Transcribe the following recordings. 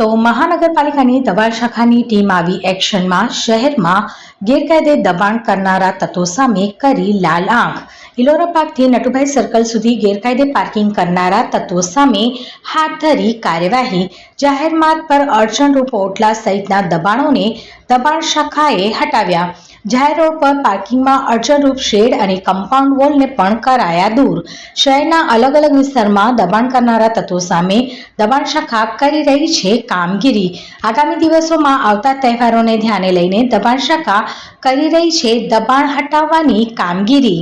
તો મહાનગરપાલિકાની દબાણ શાખાની ટીમ આવી એક્શનમાં, શહેરમાં ગેરકાયદે દબાણ કરનારા તત્વો સામે કરી લાલ આંખ. ઇલોરા પાર્કથી નટુભાઈ સર્કલ સુધી ગેરકાયદે પાર્કિંગ કરનારા તત્વો સામે હાથ ધરી કાર્યવાહી. જાહેર પર અડચણરૂપ ઓટલા સહિતના દબાણોને દબાણ શાખાએ હટાવ્યા. જાહેર રોડ પર પાર્કિંગમાં અડચણરૂપ શેડ અને કમ્પાઉન્ડ વોલને પણ કરાયા દૂર. શહેરના અલગ અલગ વિસ્તારમાં દબાણ કરનારા તત્વો સામે દબાણ શાખા કરી રહી છે કામગીરી આગામી દિવસોમાં આવતા તહેવારોને ધ્યાને લઈને દબાણ શાખા કરી રહી છે દબાણ હટાવવાની કામગીરી.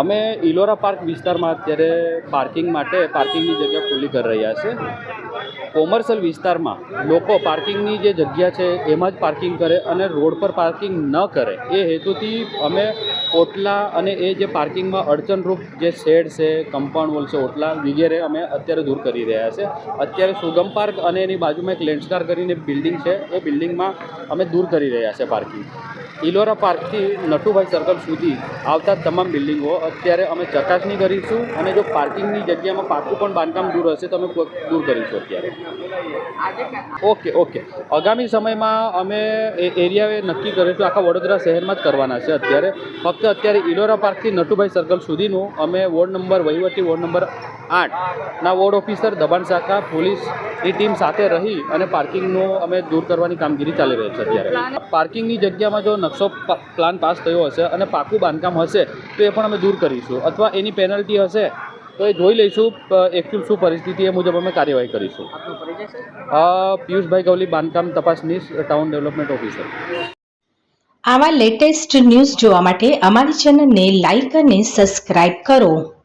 અમે ઇલોરા પાર્ક વિસ્તારમાં અત્યારે પાર્કિંગ માટે પાર્કિંગની જગ્યા ખુલ્લી કરી રહ્યા છે. કોમર્શિયલ વિસ્તારમાં લોકો પાર્કિંગની જે જગ્યા છે, એમાં જ પાર્કિંગ કરે અને રોડ પર પાર્કિંગ ન કરે. એ હેતુથી અમે ઓટલા અને એ જે પાર્કિંગમાં અડચણરૂપ જે શેડ છે કમ્પાઉન્ડ વોલ છે, ઓટલા વગેરે અમે અત્યારે દૂર કરી રહ્યા છે. અત્યારે સુગમ પાર્ક અને એની બાજુમાં એક લેન્ડસ્કાર કરીને બિલ્ડિંગ છે, એ બિલ્ડિંગમાં અમે દૂર કરી રહ્યા છે પાર્કિંગ. ઇલોરા પાર્કથી નટુભાઈ સર્કલ સુધી આવતા તમામ બિલ્ડિંગો. અત્યારે અમે ચકાસણી કરીશું અને જો પાર્કિંગની જગ્યામાં પાકું પણ બાંધકામ દૂર હશે, તો અમે દૂર કરીશું અત્યારે. Okay okay. આગામી સમયમાં અમે એ એરિયા નક્કી કરીશું, આખા વડોદરા શહેરમાં જ કરવાના છે અત્યારે. ફક્ત અત્યારે ઇલોરા પાર્કથી નટુભાઈ સર્કલ સુધીનું અમે વોર્ડ નંબર, વહીવટી વોર્ડ નંબર આઠના વોર્ડ ઓફિસર દબાણ શાખા પોલીસની ટીમ સાથે રહી અને પાર્કિંગનું અમે દૂર કરવાની કામગીરી ચાલી રહી છે અત્યારે. પાર્કિંગની જગ્યામાં જો નકશો પ્લાન પાસ થયો હશે અને પાકું બાંધકામ હશે તો એ પણ અમે દૂર કરીશું. અથવા એની પેનલ્ટી હશે તો એ જોઈ લઈશું એકચ્યુઅલ શું પરિસ્થિતિ એ મુજબ અમે કાર્યવાહી કરીશું. અ, પિયુષભાઈ ગવલી બાંધકામ તપાસનીશ ટાઉન ડેવલપમેન્ટ ઓફિસર. આવા લેટેસ્ટ ન્યૂઝ જોવા માટે અમારી ચેનલને લાઇક અને સબસ્ક્રાઇબ કરો.